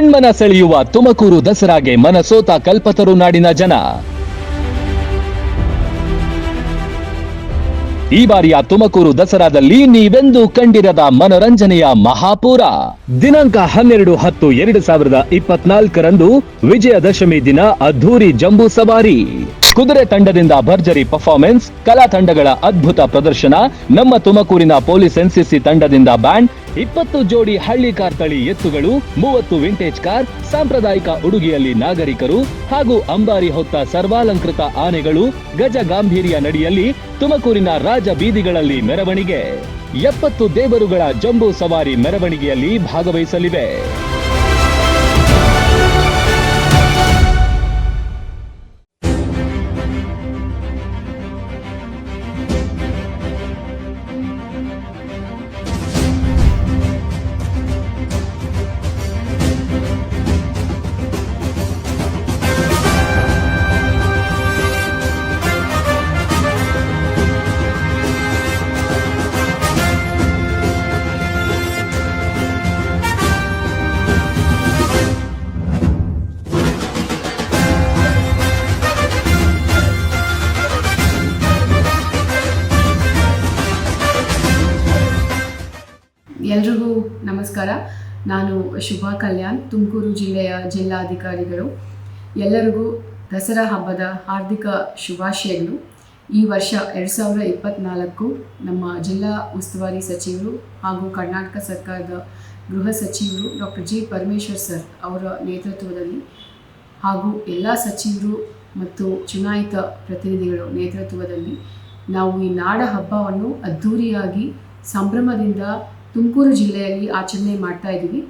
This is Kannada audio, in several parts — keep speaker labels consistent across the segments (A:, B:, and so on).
A: ಕಣ್ಮನ ಸೆಳೆಯುವ ತುಮಕೂರು ದಸರಾಗೆ ಮನಸೋತ ಕಲ್ಪತರು ನಾಡಿನ ಜನ. ಈ ಬಾರಿಯ ತುಮಕೂರು ದಸರಾದಲ್ಲಿ ನೀವೆಂದು ಕಂಡಿರದ ಮನೋರಂಜನೆಯ ಮಹಾಪೂರ. ದಿನಾಂಕ ಹನ್ನೆರಡು ಹತ್ತು ಎರಡು ಸಾವಿರದ ಇಪ್ಪತ್ನಾಲ್ಕರಂದು ವಿಜಯದಶಮಿ ದಿನ ಅದ್ಧೂರಿ ಜಂಬೂ ಸವಾರಿ. ಕುದುರೆ ತಂಡದಿಂದ ಭರ್ಜರಿ ಪರ್ಫಾರ್ಮೆನ್ಸ್, ಕಲಾ ತಂಡಗಳ ಅದ್ಭುತ ಪ್ರದರ್ಶನ, ನಮ್ಮ ತುಮಕೂರಿನ ಪೊಲೀಸ್ ಎನ್ಸಿಸಿ ತಂಡದಿಂದ ಬ್ಯಾಂಡ್ ಇಪ್ಪತ್ತು ಜೋಡಿ ಹಳ್ಳಿ ಕಾರ್ ತಳಿ ಎತ್ತುಗಳು, ಮೂವತ್ತು ವಿಂಟೇಜ್ ಕಾರ್, ಸಾಂಪ್ರದಾಯಿಕ ಉಡುಗೆಯಲ್ಲಿ ನಾಗರಿಕರು ಹಾಗೂ ಅಂಬಾರಿ ಹೊತ್ತ ಸರ್ವಾಲಂಕೃತ ಆನೆಗಳು ಗಜ ಗಾಂಭೀರ್ಯ ನಡಿಯಲ್ಲಿ ತುಮಕೂರಿನ ರಾಜ ಬೀದಿಗಳಲ್ಲಿ ಮೆರವಣಿಗೆ. ಎಪ್ಪತ್ತು ದೇವರುಗಳ ಜಂಬೂ ಸವಾರಿ ಮೆರವಣಿಗೆಯಲ್ಲಿ ಭಾಗವಹಿಸಲಿವೆ.
B: ನಮಸ್ಕಾರ. ನಾನು ಶುಭಾ ಕಲ್ಯಾಣ್, ತುಮಕೂರು ಜಿಲ್ಲೆಯ ಜಿಲ್ಲಾಧಿಕಾರಿಗಳು. ಎಲ್ಲರಿಗೂ ದಸರಾ ಹಬ್ಬದ ಹಾರ್ದಿಕ ಶುಭಾಶಯಗಳು. ಈ ವರ್ಷ ಎರಡು ಸಾವಿರದ ಇಪ್ಪತ್ತ್ನಾಲ್ಕು ನಮ್ಮ ಜಿಲ್ಲಾ ಉಸ್ತುವಾರಿ ಸಚಿವರು ಹಾಗೂ ಕರ್ನಾಟಕ ಸರ್ಕಾರದ ಗೃಹ ಸಚಿವರು ಡಾಕ್ಟರ್ ಜಿ. ಪರಮೇಶ್ವರ್ ಸರ್ ಅವರ ನೇತೃತ್ವದಲ್ಲಿ ಹಾಗೂ ಎಲ್ಲ ಸಚಿವರು ಮತ್ತು ಚುನಾಯಿತ ಪ್ರತಿನಿಧಿಗಳು ನೇತೃತ್ವದಲ್ಲಿ ನಾವು ಈ ನಾಡ ಹಬ್ಬವನ್ನು ಅದ್ಧೂರಿಯಾಗಿ ಸಂಭ್ರಮದಿಂದ ತುಮಕೂರು ಜಿಲ್ಲೆಯಲ್ಲಿ ಆಚರಣೆ ಮಾಡ್ತಾ ಇದ್ದೀವಿ.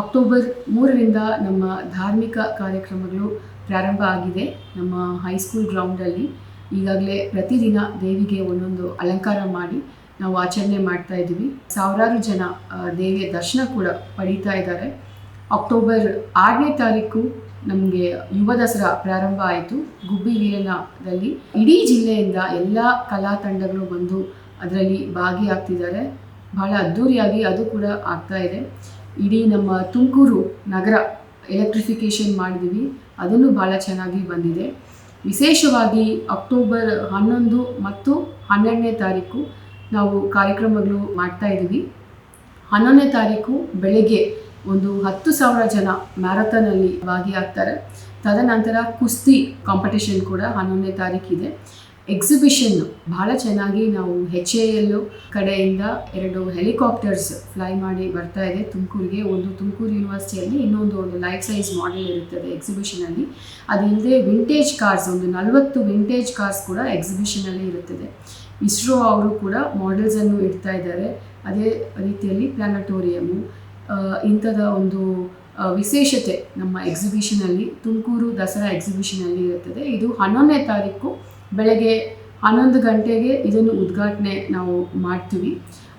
B: ಅಕ್ಟೋಬರ್ ಮೂರರಿಂದ ನಮ್ಮ ಧಾರ್ಮಿಕ ಕಾರ್ಯಕ್ರಮಗಳು ಪ್ರಾರಂಭ ಆಗಿದೆ ನಮ್ಮ ಹೈಸ್ಕೂಲ್ ಗ್ರೌಂಡಲ್ಲಿ. ಈಗಾಗಲೇ ಪ್ರತಿದಿನ ದೇವಿಗೆ ಒಂದೊಂದು ಅಲಂಕಾರ ಮಾಡಿ ನಾವು ಆಚರಣೆ ಮಾಡ್ತಾ ಇದ್ದೀವಿ. ಸಾವಿರಾರು ಜನ ದೇವಿಯ ದರ್ಶನ ಕೂಡ ಪಡೀತಾ ಇದ್ದಾರೆ. ಅಕ್ಟೋಬರ್ ಆರನೇ ತಾರೀಕು ನಮಗೆ ಯುವ ದಸರಾ ಪ್ರಾರಂಭ ಆಯಿತು ಗುಬ್ಬಿ ವೀರನದಲ್ಲಿ ಇಡೀ ಜಿಲ್ಲೆಯಿಂದ ಎಲ್ಲ ಕಲಾ ತಂಡಗಳು ಬಂದು ಅದರಲ್ಲಿ ಭಾಗಿಯಾಗ್ತಿದ್ದಾರೆ. ಬಹಳ ಅದ್ಧೂರಿಯಾಗಿ ಅದು ಕೂಡ ಆಗ್ತಾ ಇದೆ. ಇಡೀ ನಮ್ಮ ತುಮಕೂರು ನಗರ ಎಲೆಕ್ಟ್ರಿಫಿಕೇಷನ್ ಮಾಡಿದ್ದೀವಿ. ಅದನ್ನು ಭಾಳ ಚೆನ್ನಾಗಿ ಬಂದಿದೆ. ವಿಶೇಷವಾಗಿ ಅಕ್ಟೋಬರ್ ಹನ್ನೊಂದು ಮತ್ತು ಹನ್ನೆರಡನೇ ತಾರೀಕು ನಾವು ಕಾರ್ಯಕ್ರಮಗಳು ಮಾಡ್ತಾ ಇದ್ದೀವಿ. ಹನ್ನೊಂದನೇ ತಾರೀಕು ಬೆಳಗ್ಗೆ ಒಂದು ಹತ್ತು ಸಾವಿರ ಜನ ಮ್ಯಾರಥಾನಲ್ಲಿ ಭಾಗಿಯಾಗ್ತಾರೆ. ತದನಂತರ ಕುಸ್ತಿ ಕಾಂಪಿಟೇಷನ್ ಕೂಡ ಹನ್ನೊಂದನೇ ತಾರೀಕಿದೆ. ಎಕ್ಸಿಬಿಷನ್ ಬಹಳ ಚೆನ್ನಾಗಿ ನಾವು ಹೆಚ್ ಎ ಎಲ್ ಕಡೆಯಿಂದ ಎರಡು ಹೆಲಿಕಾಪ್ಟರ್ಸ್ ಫ್ಲೈ ಮಾಡಿ ಬರ್ತಾ ಇದೆ. ತುಮಕೂರಿಗೆ ಒಂದು ತುಮಕೂರು ಯೂನಿವರ್ಸಿಟಿಯಲ್ಲಿ ಇನ್ನೊಂದು ಒಂದು ಲೈಫ್ ಸೈಜ್ ಮಾಡೆಲ್ ಇರುತ್ತದೆ ಎಕ್ಸಿಬಿಷನಲ್ಲಿ ಅದಿಲ್ಲದೆ ವಿಂಟೇಜ್ ಕಾರ್ಸ್ ಒಂದು ನಲವತ್ತು ವಿಂಟೇಜ್ ಕಾರ್ಸ್ ಕೂಡ ಎಕ್ಸಿಬಿಷನಲ್ಲಿ ಇರುತ್ತದೆ. ಇಸ್ರೋ ಅವರು ಕೂಡ ಮಾಡೆಲ್ಸನ್ನು ಇಡ್ತಾ ಇದ್ದಾರೆ. ಅದೇ ರೀತಿಯಲ್ಲಿ ಪ್ಲಾನಟೋರಿಯಮು ಇಂಥದ ಒಂದು ವಿಶೇಷತೆ ನಮ್ಮ ಎಕ್ಸಿಬಿಷನಲ್ಲಿ ತುಮಕೂರು ದಸರಾ ಎಕ್ಸಿಬಿಷನಲ್ಲಿ ಇರುತ್ತದೆ. ಇದು ಹನ್ನೊಂದನೇ ತಾರೀಕು ಬೆಳಗ್ಗೆ ಹನ್ನೊಂದು ಗಂಟೆಗೆ ಇದನ್ನು ಉದ್ಘಾಟನೆ ನಾವು ಮಾಡ್ತೀವಿ.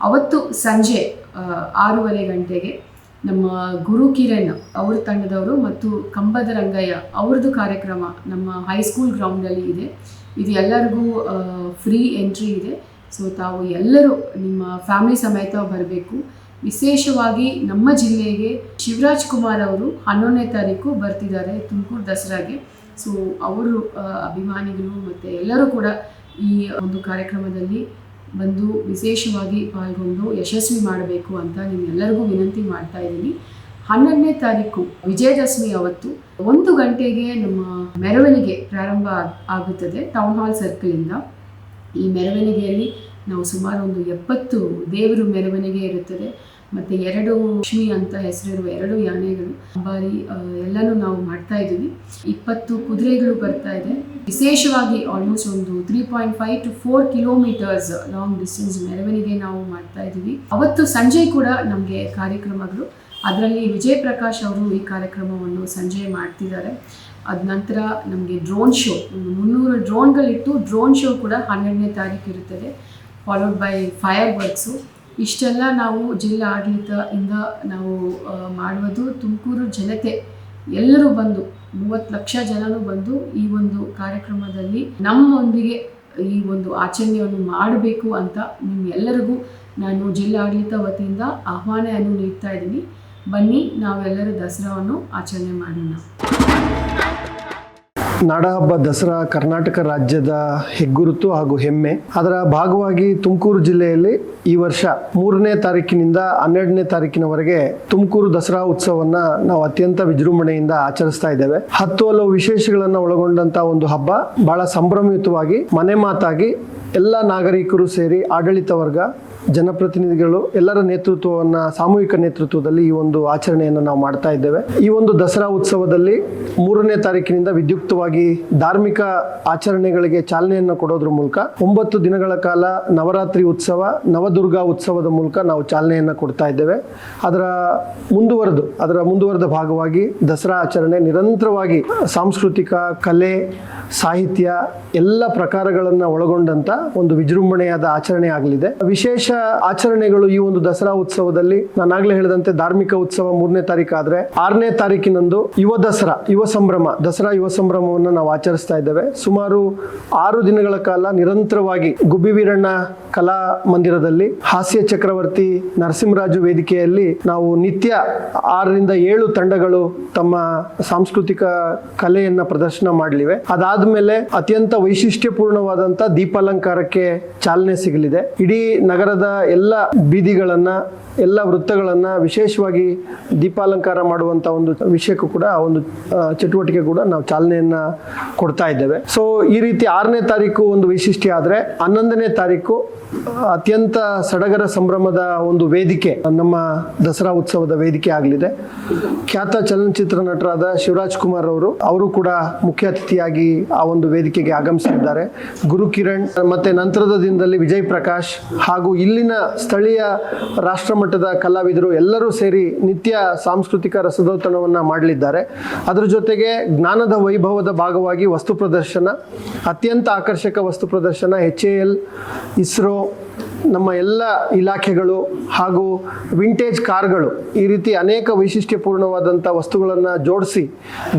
B: ಅವತ್ತು ಸಂಜೆ ಆರೂವರೆ ಗಂಟೆಗೆ ನಮ್ಮ ಗುರು ಕಿರಣ್ ಅವ್ರ ತಂಡದವರು ಮತ್ತು ಕಂಬದ ರಂಗಯ್ಯ ಅವ್ರದ್ದು ಕಾರ್ಯಕ್ರಮ ನಮ್ಮ ಹೈಸ್ಕೂಲ್ ಗ್ರೌಂಡಲ್ಲಿ ಇದೆ. ಇದು ಎಲ್ಲರಿಗೂ ಫ್ರೀ ಎಂಟ್ರಿ ಇದೆ. ಸೊ ತಾವು ಎಲ್ಲರೂ ನಿಮ್ಮ ಫ್ಯಾಮಿಲಿ ಸಮೇತ ಬರಬೇಕು. ವಿಶೇಷವಾಗಿ ನಮ್ಮ ಜಿಲ್ಲೆಗೆ ಶಿವರಾಜ್ ಕುಮಾರ್ ಅವರು ಹನ್ನೊಂದನೇ ತಾರೀಕು ಬರ್ತಿದ್ದಾರೆ ತುಮಕೂರು ದಸರಾಗೆ. ಸೊ ಅವರು ಅಭಿಮಾನಿಗಳು ಮತ್ತು ಎಲ್ಲರೂ ಕೂಡ ಈ ಒಂದು ಕಾರ್ಯಕ್ರಮದಲ್ಲಿ ಬಂದು ವಿಶೇಷವಾಗಿ ಪಾಲ್ಗೊಂಡು ಯಶಸ್ವಿ ಮಾಡಬೇಕು ಅಂತ ನಿಮ್ಮೆಲ್ಲರಿಗೂ ವಿನಂತಿ ಮಾಡ್ತಾ ಇದ್ದೀನಿ. ಹನ್ನೊಂದನೇ ತಾರೀಕು, ವಿಜಯದಶಮಿ ಅವತ್ತು ಒಂದು ಗಂಟೆಗೆ ನಮ್ಮ ಮೆರವಣಿಗೆ ಪ್ರಾರಂಭ ಆಗುತ್ತದೆ ಟೌನ್ ಹಾಲ್ ಸರ್ಕಲಿಂದ ಈ ಮೆರವಣಿಗೆಯಲ್ಲಿ ನಾವು ಸುಮಾರು ಒಂದು ಎಪ್ಪತ್ತು ದೇವರು ಮೆರವಣಿಗೆ ಇರುತ್ತದೆ. ಮತ್ತು ಎರಡು ಲಕ್ಷ್ಮಿ ಅಂತ ಹೆಸರಿರುವ ಎರಡು ಯಾನೆಗಳು, ಬಾರಿ ಎಲ್ಲಾನು ನಾವು ಮಾಡ್ತಾ ಇದ್ದೀವಿ. ಇಪ್ಪತ್ತು ಕುದುರೆಗಳು ಬರ್ತಾ ಇದೆ. ವಿಶೇಷವಾಗಿ ಆಲ್ಮೋಸ್ಟ್ ಒಂದು three point five to four kilometres long distance ಮೆರವಣಿಗೆ ನಾವು ಮಾಡ್ತಾ ಇದ್ದೀವಿ. ಅವತ್ತು ಸಂಜೆ ಕೂಡ ನಮಗೆ ಕಾರ್ಯಕ್ರಮಗಳು. ಅದರಲ್ಲಿ ವಿಜಯ್ ಪ್ರಕಾಶ್ ಅವರು ಈ ಕಾರ್ಯಕ್ರಮವನ್ನು ಸಂಜೆ ಮಾಡ್ತಿದ್ದಾರೆ. ಅದ ನಂತರ ನಮಗೆ ಡ್ರೋನ್ ಶೋ ಮುನ್ನೂರು ಡ್ರೋನ್ಗಳಿಟ್ಟು ಡ್ರೋನ್ ಶೋ ಕೂಡ ಹನ್ನೆರಡನೇ ತಾರೀಕು ಇರುತ್ತದೆ ಫಾಲೋಡ್ ಬೈ ಫೈರ್ ವರ್ಕ್ಸು ಇಷ್ಟೆಲ್ಲ ನಾವು ಜಿಲ್ಲಾ ಆಡಳಿತದಿಂದ ನಾವು ಮಾಡುವುದು ತುಮಕೂರು ಜನತೆ. ಎಲ್ಲರೂ ಬಂದು, ಮೂವತ್ತು ಲಕ್ಷ ಜನರು ಬಂದು ಈ ಒಂದು ಕಾರ್ಯಕ್ರಮದಲ್ಲಿ ನಮ್ಮೊಂದಿಗೆ ಈ ಒಂದು ಆಚರಣೆಯನ್ನು ಮಾಡಬೇಕು ಅಂತ ನಿಮ್ಮೆಲ್ಲರಿಗೂ ನಾನು ಜಿಲ್ಲಾಡಳಿತ ವತಿಯಿಂದ ಆಹ್ವಾನವನ್ನು ನೀಡ್ತಾ ಇದ್ದೀನಿ. ಬನ್ನಿ, ನಾವೆಲ್ಲರೂ ದಸರಾವನ್ನು ಆಚರಣೆ ಮಾಡೋಣ.
C: ನಾಡಹಬ್ಬ ದಸರಾ ಕರ್ನಾಟಕ ರಾಜ್ಯದ ಹೆಗ್ಗುರುತು ಹಾಗೂ ಹೆಮ್ಮೆ. ಅದರ ಭಾಗವಾಗಿ ತುಮಕೂರು ಜಿಲ್ಲೆಯಲ್ಲಿ ಈ ವರ್ಷ ಮೂರನೇ ತಾರೀಕಿನಿಂದ ಹನ್ನೆರಡನೇ ತಾರೀಕಿನವರೆಗೆ ತುಮಕೂರು ದಸರಾ ಉತ್ಸವವನ್ನ ನಾವು ಅತ್ಯಂತ ವಿಜೃಂಭಣೆಯಿಂದ ಆಚರಿಸ್ತಾ ಇದ್ದೇವೆ. ಹತ್ತು ಹಲವು ವಿಶೇಷಗಳನ್ನ ಒಳಗೊಂಡಂತ ಒಂದು ಹಬ್ಬ ಬಹಳ ಸಂಭ್ರಮಯುತವಾಗಿ ಮನೆ ಮಾತಾಗಿ ಎಲ್ಲ ನಾಗರಿಕರು ಸೇರಿ ಆಡಳಿತ ವರ್ಗ ಜನಪ್ರತಿನಿಧಿಗಳು ಎಲ್ಲರ ನೇತೃತ್ವವನ್ನ, ಸಾಮೂಹಿಕ ನೇತೃತ್ವದಲ್ಲಿ ಈ ಒಂದು ಆಚರಣೆಯನ್ನು ನಾವು ಮಾಡ್ತಾ ಇದ್ದೇವೆ. ಈ ಒಂದು ದಸರಾ ಉತ್ಸವದಲ್ಲಿ ಮೂರನೇ ತಾರೀಕಿನಿಂದ ವಿದ್ಯುಕ್ತವಾಗಿ ಧಾರ್ಮಿಕ ಆಚರಣೆಗಳಿಗೆ ಚಾಲನೆಯನ್ನು ಕೊಡೋದ್ರ ಮೂಲಕ ಒಂಬತ್ತು ದಿನಗಳ ಕಾಲ ನವರಾತ್ರಿ ಉತ್ಸವ, ನವದುರ್ಗಾ ಉತ್ಸವದ ಮೂಲಕ ನಾವು ಚಾಲನೆಯನ್ನು ಕೊಡ್ತಾ ಇದ್ದೇವೆ. ಅದರ ಮುಂದುವರೆದು, ಅದರ ಮುಂದುವರೆದ ಭಾಗವಾಗಿ ದಸರಾ ಆಚರಣೆ ನಿರಂತರವಾಗಿ ಸಾಂಸ್ಕೃತಿಕ, ಕಲೆ ಸಾಹಿತ್ಯ ಎಲ್ಲ ಪ್ರಕಾರಗಳನ್ನು ಒಳಗೊಂಡಂತ ಒಂದು ವಿಜೃಂಭಣೆಯಾದ ಆಚರಣೆ ಆಗಲಿದೆ. ವಿಶೇಷ ಆಚರಣೆಗಳು ಈ ಒಂದು ದಸರಾ ಉತ್ಸವದಲ್ಲಿ ನಾನಾಗಲೇ ಹೇಳಿದಂತೆ ಧಾರ್ಮಿಕ ಉತ್ಸವ ಮೂರನೇ ತಾರೀಕು ಆದ್ರೆ ಆರನೇ ತಾರೀಕಿನಂದು ಯುವ ದಸರಾ, ಯುವ ಸಂಭ್ರಮ, ದಸರಾ ಯುವ ಸಂಭ್ರಮವನ್ನು ನಾವು ಆಚರಿಸ್ತಾ ಇದ್ದೇವೆ. ಸುಮಾರು ಆರು ದಿನಗಳ ಕಾಲ ನಿರಂತರವಾಗಿ ಗುಬ್ಬಿ ವೀರಣ್ಣ ಕಲಾ ಮಂದಿರದಲ್ಲಿ ಹಾಸ್ಯ ಚಕ್ರವರ್ತಿ ನರಸಿಂಹರಾಜು ವೇದಿಕೆಯಲ್ಲಿ ನಾವು ನಿತ್ಯ ಆರರಿಂದ ಏಳು ತಂಡಗಳು ತಮ್ಮ ಸಾಂಸ್ಕೃತಿಕ ಕಲೆಯನ್ನ ಪ್ರದರ್ಶನ ಮಾಡಲಿವೆ. ಅದಾದ್ಮೇಲೆ ಅತ್ಯಂತ ವೈಶಿಷ್ಟ್ಯಪೂರ್ಣವಾದಂತ ದೀಪಾಲಂಕಾರಕ್ಕೆ ಚಾಲನೆ ಸಿಗಲಿದೆ. ಇಡೀ ನಗರದ ಎಲ್ಲ ಬೀದಿಗಳನ್ನ, ಎಲ್ಲ ವೃತ್ತಗಳನ್ನ ವಿಶೇಷವಾಗಿ ದೀಪಾಲಂಕಾರ ಮಾಡುವಂತ ಒಂದು ವಿಷಯಕ್ಕೂ ಕೂಡ ಒಂದು ಚಟುವಟಿಕೆ ಕೂಡ ನಾವು ಚಾಲನೆಯನ್ನ ಕೊಡ್ತಾ ಇದ್ದೇವೆ. ಸೊ ಈ ರೀತಿ ಆರನೇ ತಾರೀಕು ಒಂದು ವೈಶಿಷ್ಟ್ಯ ಆದ್ರೆ, ಹನ್ನೊಂದನೇ ತಾರೀಕು ಅತ್ಯಂತ ಸಡಗರ ಸಂಭ್ರಮದ ಒಂದು ವೇದಿಕೆ, ನಮ್ಮ ದಸರಾ ಉತ್ಸವದ ವೇದಿಕೆ ಆಗಲಿದೆ. ಖ್ಯಾತ ಚಲನಚಿತ್ರ ನಟರಾದ ಶಿವರಾಜ್ ಕುಮಾರ್ ಅವರು ಅವರು ಕೂಡ ಮುಖ್ಯ ಅತಿಥಿಯಾಗಿ ಆ ಒಂದು ವೇದಿಕೆಗೆ ಆಗಮಿಸಿದ್ದಾರೆ. ಗುರು ಕಿರಣ್, ಮತ್ತೆ ನಂತರದ ದಿನದಲ್ಲಿ ವಿಜಯ್ ಪ್ರಕಾಶ್ ಹಾಗೂ ಇಲ್ಲಿನ ಸ್ಥಳೀಯ ರಾಷ್ಟ್ರಮಟ್ಟದ ಕಲಾವಿದರು ಎಲ್ಲರೂ ಸೇರಿ ನಿತ್ಯ ಸಾಂಸ್ಕೃತಿಕ ರಸದೌತಣವನ್ನ ಮಾಡಲಿದ್ದಾರೆ. ಅದರ ಜೊತೆಗೆ ಜ್ಞಾನದ ವೈಭವದ ಭಾಗವಾಗಿ ವಸ್ತು ಪ್ರದರ್ಶನ, ಅತ್ಯಂತ ಆಕರ್ಷಕ ವಸ್ತು ಪ್ರದರ್ಶನ ಎಚ್ ಎ ಎಲ್ ಇಸ್ರೋ ನಮ್ಮ ಎಲ್ಲ ಇಲಾಖೆಗಳು ಹಾಗೂ ವಿಂಟೇಜ್ ಕಾರ್ಗಳು ಈ ರೀತಿ ಅನೇಕ ವೈಶಿಷ್ಟ್ಯಪೂರ್ಣವಾದಂಥ ವಸ್ತುಗಳನ್ನು ಜೋಡಿಸಿ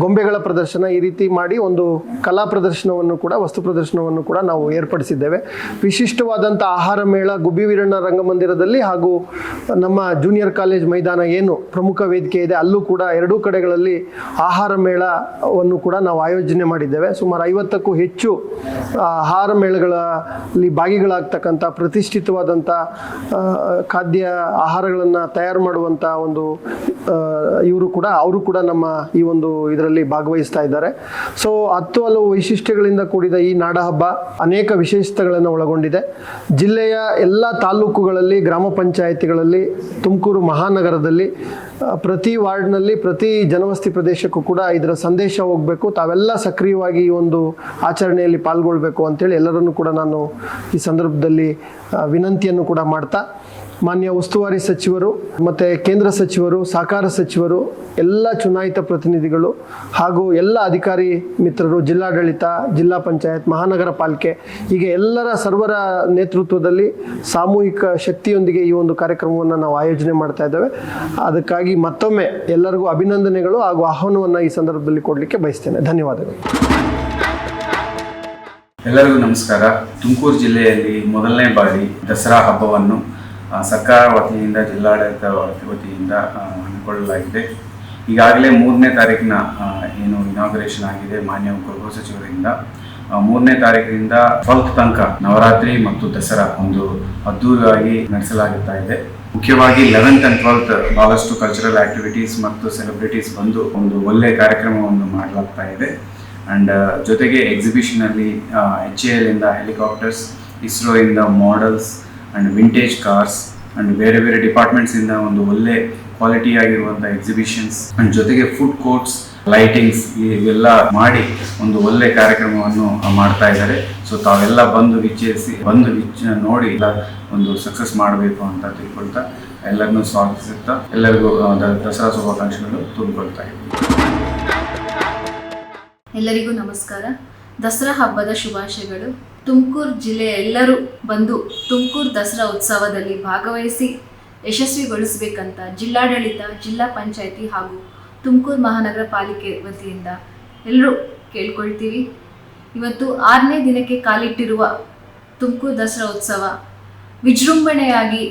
C: ಗೊಂಬೆಗಳ ಪ್ರದರ್ಶನ ಈ ರೀತಿ ಮಾಡಿ ಒಂದು ಕಲಾ ಪ್ರದರ್ಶನವನ್ನು ಕೂಡ, ವಸ್ತು ಪ್ರದರ್ಶನವನ್ನು ಕೂಡ ನಾವು ಏರ್ಪಡಿಸಿದ್ದೇವೆ. ವಿಶಿಷ್ಟವಾದಂಥ ಆಹಾರ ಮೇಳ ಗುಬ್ಬಿ ವೀರಣ್ಣ ರಂಗಮಂದಿರದಲ್ಲಿ ಹಾಗೂ ನಮ್ಮ ಜೂನಿಯರ್ ಕಾಲೇಜ್ ಮೈದಾನ ಏನು ಪ್ರಮುಖ ವೇದಿಕೆ ಇದೆ, ಅಲ್ಲೂ ಕೂಡ ಎರಡೂ ಕಡೆಗಳಲ್ಲಿ ಆಹಾರ ಮೇಳವನ್ನು ಕೂಡ ನಾವು ಆಯೋಜನೆ ಮಾಡಿದ್ದೇವೆ. ಸುಮಾರು ಐವತ್ತಕ್ಕೂ ಹೆಚ್ಚು ಆಹಾರ ಮೇಳಗಳಲ್ಲಿ ಭಾಗಿಗಳಾಗ್ತಕ್ಕಂಥ ಪ್ರತಿಷ್ಠಿತವಾದಂಥ ಆ, ಖಾದ್ಯ ಆಹಾರಗಳನ್ನು ತಯಾರು ಮಾಡುವಂಥ ಒಂದು ಇವರು ಕೂಡ ಅವರು ಕೂಡ ನಮ್ಮ ಈ ಒಂದು ಇದರಲ್ಲಿ ಭಾಗವಹಿಸ್ತಾ ಇದ್ದಾರೆ. ಸೊ ಹತ್ತು ಹಲವು ವೈಶಿಷ್ಟ್ಯಗಳಿಂದ ಕೂಡಿದ ಈ ನಾಡಹಬ್ಬ ಅನೇಕ ವಿಶೇಷತೆಗಳನ್ನು ಒಳಗೊಂಡಿದೆ. ಜಿಲ್ಲೆಯ ಎಲ್ಲ ತಾಲೂಕುಗಳಲ್ಲಿ ಗ್ರಾಮ ಪಂಚಾಯಿತಿಗಳಲ್ಲಿ ತುಮಕೂರು ಮಹಾನಗರದಲ್ಲಿ ಪ್ರತಿ ವಾರ್ಡ್ನಲ್ಲಿ, ಪ್ರತಿ ಜನವಸ್ತಿ ಪ್ರದೇಶಕ್ಕೂ ಕೂಡ ಇದರ ಸಂದೇಶ ಹೋಗಬೇಕು. ತಾವೆಲ್ಲ ಸಕ್ರಿಯವಾಗಿ ಈ ಒಂದು ಆಚರಣೆಯಲ್ಲಿ ಪಾಲ್ಗೊಳ್ಬೇಕು ಅಂತೇಳಿ ಎಲ್ಲರನ್ನೂ ಕೂಡ ನಾನು ಈ ಸಂದರ್ಭದಲ್ಲಿ ವಿನಂತಿಯನ್ನು ಕೂಡ ಮಾಡ್ತಾ ಮಾನ್ಯ ಉಸ್ತುವಾರಿ ಸಚಿವರು ಮತ್ತು ಕೇಂದ್ರ ಸಚಿವರು, ಸಹಕಾರ ಸಚಿವರು, ಎಲ್ಲ ಚುನಾಯಿತ ಪ್ರತಿನಿಧಿಗಳು ಹಾಗೂ ಎಲ್ಲ ಅಧಿಕಾರಿ ಮಿತ್ರರು, ಜಿಲ್ಲಾಡಳಿತ, ಜಿಲ್ಲಾ ಪಂಚಾಯತ್, ಮಹಾನಗರ ಪಾಲಿಕೆ, ಹೀಗೆ ಎಲ್ಲರ ಸರ್ವರ ನೇತೃತ್ವದಲ್ಲಿ ಸಾಮೂಹಿಕ ಶಕ್ತಿಯೊಂದಿಗೆ ಈ ಒಂದು ಕಾರ್ಯಕ್ರಮವನ್ನು ನಾವು ಆಯೋಜನೆ ಮಾಡ್ತಾ ಇದ್ದೇವೆ. ಅದಕ್ಕಾಗಿ ಮತ್ತೊಮ್ಮೆ ಎಲ್ಲರಿಗೂ ಅಭಿನಂದನೆಗಳು ಹಾಗೂ ಆಹ್ವಾನವನ್ನು ಈ ಸಂದರ್ಭದಲ್ಲಿ ಕೊಡಲಿಕ್ಕೆ ಬಯಸ್ತೇನೆ. ಧನ್ಯವಾದಗಳು.
D: ಎಲ್ಲರಿಗೂ ನಮಸ್ಕಾರ. ತುಮಕೂರು ಜಿಲ್ಲೆಯಲ್ಲಿ ಮೊದಲನೇ ಬಾರಿ ದಸರಾ ಹಬ್ಬವನ್ನು ಸರ್ಕಾರ ವತಿಯಿಂದ, ಜಿಲ್ಲಾಡಳಿತ ವತಿಯಿಂದ ಹಮ್ಮಿಕೊಳ್ಳಲಾಗಿದೆ. ಈಗಾಗಲೇ ಮೂರನೇ ತಾರೀಕಿನ ಏನು ಇನಾಗ್ರೇಷನ್ ಆಗಿದೆ ಮಾನ್ಯ ಗೃಹ ಸಚಿವರಿಂದ. ಮೂರನೇ ತಾರೀಕಿನಿಂದ ಟ್ವೆಲ್ತ್ ತನಕ ನವರಾತ್ರಿ ಮತ್ತು ದಸರಾ ಒಂದು ಅದ್ದೂರಿಯಾಗಿ ನಡೆಸಲಾಗುತ್ತಾ ಇದೆ. ಮುಖ್ಯವಾಗಿ ಲೆವೆಂತ್ ಅಂಡ್ ಟ್ವೆಲ್ತ್ ಬಹಳಷ್ಟು ಕಲ್ಚರಲ್ ಆಕ್ಟಿವಿಟೀಸ್ ಮತ್ತು ಸೆಲೆಬ್ರಿಟೀಸ್ ಬಂದು ಒಂದು ಒಳ್ಳೆಯ ಕಾರ್ಯಕ್ರಮವನ್ನು ಮಾಡಲಾಗ್ತಾ ಇದೆ. ಅಂಡ್ ಜೊತೆಗೆ ಎಕ್ಸಿಬಿಷನ್ ಅಲ್ಲಿ ಎಚ್ ಎಲ್ ಇಂದ ಹೆಲಿಕಾಪ್ಟರ್ಸ್ ಇಸ್ರೋ ಇಂದ models and vintage cars and ಬೇರೆ ಬೇರೆ ಡಿಪಾರ್ಟ್ಮೆಂಟ್ಸ್ ಇಂದ ಒಂದು ಒಳ್ಳೆ ಕ್ವಾಲಿಟಿ ಆಗಿರುವಂಥ ಎಕ್ಸಿಬಿಷನ್ಸ್ ಅಂಡ್ ಜೊತೆಗೆ ಫುಡ್ ಕೋರ್ಟ್ಸ್ ಲೈಟಿಂಗ್ಸ್ ಇವೆಲ್ಲ ಮಾಡಿ ಒಂದು ಒಳ್ಳೆ ಕಾರ್ಯಕ್ರಮವನ್ನು ಮಾಡ್ತಾ ಇದ್ದಾರೆ. ಸೊ ತಾವೆಲ್ಲ ಬಂದು ವಿಚ್ಛೇಸಿ ಬಂದು ವಿಚ್, ನೋಡಿ ಎಲ್ಲ ಒಂದು ಸಕ್ಸಸ್ ಮಾಡಬೇಕು ಅಂತ ತಿಳ್ಕೊಳ್ತಾ ಎಲ್ಲರನ್ನೂ ಸ್ವಾಗತಿಸುತ್ತಾ ಎಲ್ಲರಿಗೂ ದಸರಾ ಶುಭಾಕಾಂಕ್ಷೆಗಳು ತುಂಬಿಕೊಳ್ತಾ ಇದ್ದೀವಿ
E: ಎಲ್ಲರಿಗೂ ನಮಸ್ಕಾರ. ದಸರಾ ಹಬ್ಬದ ಶುಭಾಶಯಗಳು. ತುಮಕೂರು ಜಿಲ್ಲೆಯ ಎಲ್ಲರೂ ಬಂದು ತುಮಕೂರು ದಸರಾ ಉತ್ಸವದಲ್ಲಿ ಭಾಗವಹಿಸಿ ಯಶಸ್ವಿಗೊಳಿಸಬೇಕಂತ ಜಿಲ್ಲಾಡಳಿತ, ಜಿಲ್ಲಾ ಪಂಚಾಯಿತಿ ಹಾಗೂ ತುಮಕೂರು ಮಹಾನಗರ ಪಾಲಿಕೆ ವತಿಯಿಂದ ಎಲ್ಲರೂ ಕೇಳ್ಕೊಳ್ತೀವಿ. ಇವತ್ತು ಆರನೇ ದಿನಕ್ಕೆ ಕಾಲಿಟ್ಟಿರುವ ತುಮಕೂರು ದಸರಾ ಉತ್ಸವ ವಿಜೃಂಭಣೆಯಾಗಿ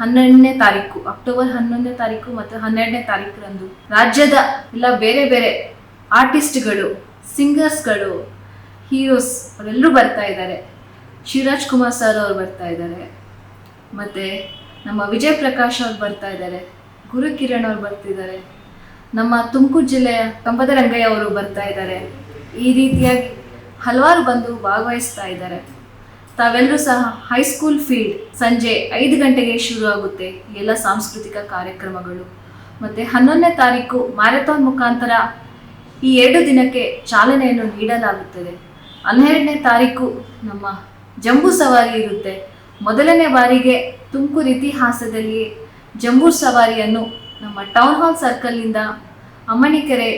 E: ಹನ್ನೆರಡನೇ ತಾರೀಕು, ಅಕ್ಟೋಬರ್ ಹನ್ನೊಂದನೇ ತಾರೀಕು ಮತ್ತು ಹನ್ನೆರಡನೇ ತಾರೀಕರಂದು ರಾಜ್ಯದ ಎಲ್ಲ ಬೇರೆ ಬೇರೆ ಆರ್ಟಿಸ್ಟ್ಗಳು, ಸಿಂಗರ್ಸ್ಗಳು ಹೀರೋಸ್ ಅವರೆಲ್ಲರೂ ಬರ್ತಾ ಇದ್ದಾರೆ. ಶಿವರಾಜ್ ಕುಮಾರ್ ಸರ್ ಅವರು ಬರ್ತಾ ಇದ್ದಾರೆ. ಮತ್ತು ನಮ್ಮ ವಿಜಯ್ ಪ್ರಕಾಶ್ ಅವ್ರು ಬರ್ತಾ ಇದ್ದಾರೆ. ಗುರು ಕಿರಣ್ ಅವ್ರು ಬರ್ತಿದ್ದಾರೆ ನಮ್ಮ ತುಮಕೂರು ಜಿಲ್ಲೆಯ ಕಂಬದ ರಂಗಯ್ಯ ಅವರು ಬರ್ತಾ ಇದ್ದಾರೆ. ಈ ರೀತಿಯಾಗಿ ಹಲವಾರು ಬಂದು ಭಾಗವಹಿಸ್ತಾ ಇದ್ದಾರೆ. ತಾವೆಲ್ಲರೂ ಸಹ ಹೈಸ್ಕೂಲ್ ಫೀಲ್ಡ್ ಸಂಜೆ ಐದು ಗಂಟೆಗೆ ಶುರು ಆಗುತ್ತೆ ಎಲ್ಲ ಸಾಂಸ್ಕೃತಿಕ ಕಾರ್ಯಕ್ರಮಗಳು. ಮತ್ತು ಹನ್ನೊಂದನೇ ತಾರೀಕು ಮ್ಯಾರಥಾನ್ ಮುಖಾಂತರ ಈ ಎರಡು ದಿನಕ್ಕೆ ಚಾಲನೆಯನ್ನು ನೀಡಲಾಗುತ್ತದೆ. ಹನ್ನೆರಡನೇ ತಾರೀಕು ನಮ್ಮ ಜಂಬೂ ಸವಾರಿ ಇರುತ್ತೆ. ಮೊದಲನೇ ಬಾರಿಗೆ ತುಮಕೂರು ಇತಿಹಾಸದಲ್ಲಿ ಜಂಬೂ ಸವಾರಿಯನ್ನು ನಮ್ಮ ಟೌನ್ ಹಾಲ್ ಸರ್ಕಲ್ನಿಂದ ಅಮ್ಮಣಿಕೆರೆ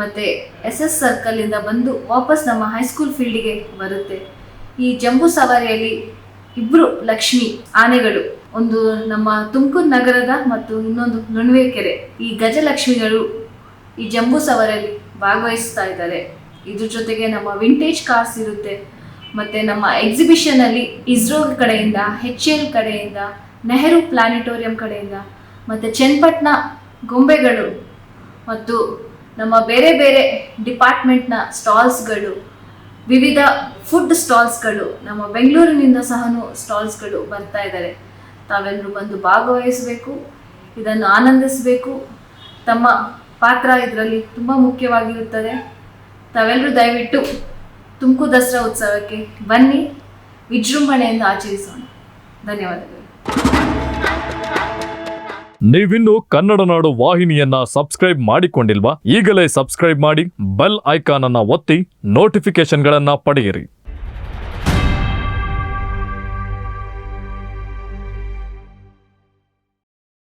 E: ಮತ್ತು ಎಸ್ ಎಸ್ ಸರ್ಕಲ್ನಿಂದ ಬಂದು ವಾಪಸ್ ನಮ್ಮ ಹೈಸ್ಕೂಲ್ ಫೀಲ್ಡಿಗೆ ಬರುತ್ತೆ. ಈ ಜಂಬೂ ಸವಾರಿಯಲ್ಲಿ ಇಬ್ಬರು ಲಕ್ಷ್ಮಿ ಆನೆಗಳು, ಒಂದು ನಮ್ಮ ತುಮಕೂರು ನಗರದ ಮತ್ತು ಇನ್ನೊಂದು ನುಣವೇಕೆರೆ. ಈ ಗಜಲಕ್ಷ್ಮಿಗಳು ಈ ಜಂಬೂ ಸವಾರಿಯಲ್ಲಿ ಭಾಗವಹಿಸ್ತಾ ಇದ್ದಾರೆ. ಇದ್ರ ಜೊತೆಗೆ ನಮ್ಮ ವಿಂಟೇಜ್ ಕಾರ್ಸ್ ಇರುತ್ತೆ. ಮತ್ತು ನಮ್ಮ ಎಕ್ಸಿಬಿಷನಲ್ಲಿ ಇಸ್ರೋ ಕಡೆಯಿಂದ ಹೆಚ್ ಎಲ್ ಕಡೆಯಿಂದ ನೆಹರು ಪ್ಲಾನೆಟೋರಿಯಂ ಕಡೆಯಿಂದ, ಮತ್ತು ಚನ್ನಪಟ್ಟಣ ಗೊಂಬೆಗಳು, ಮತ್ತು ನಮ್ಮ ಬೇರೆ ಬೇರೆ ಡಿಪಾರ್ಟ್ಮೆಂಟ್ನ ಸ್ಟಾಲ್ಸ್ಗಳು ವಿವಿಧ ಫುಡ್ ಸ್ಟಾಲ್ಸ್ಗಳು ನಮ್ಮ ಬೆಂಗಳೂರಿನಿಂದ ಸಹ ಸ್ಟಾಲ್ಸ್ಗಳು ಬರ್ತಾ ಇದ್ದಾರೆ ತಾವೆಲ್ಲರೂ ಬಂದು ಭಾಗವಹಿಸಬೇಕು, ಇದನ್ನು ಆನಂದಿಸಬೇಕು. ತಮ್ಮ ಪಾತ್ರ ಇದರಲ್ಲಿ ತುಂಬ ಮುಖ್ಯವಾಗಿರುತ್ತದೆ. ತಾವೆಲ್ಲರೂ ದಯವಿಟ್ಟು ತುಮಕೂರು ದಸರಾ ಉತ್ಸವಕ್ಕೆ ಬನ್ನಿ, ವಿಜೃಂಭಣೆಯಿಂದ ಆಚರಿಸೋಣ. ಧನ್ಯವಾದಗಳು.
F: ನೀವಿನ್ನು ಕನ್ನಡ ನಾಡು ವಾಹಿನಿಯನ್ನ ಸಬ್ಸ್ಕ್ರೈಬ್ ಮಾಡಿಕೊಂಡಿಲ್ವಾ? ಈಗಲೇ ಸಬ್ಸ್ಕ್ರೈಬ್ ಮಾಡಿ, ಬೆಲ್ ಐಕಾನ್ ಅನ್ನ ಒತ್ತಿ ನೋಟಿಫಿಕೇಶನ್ಗಳನ್ನ ಪಡೆಯಿರಿ.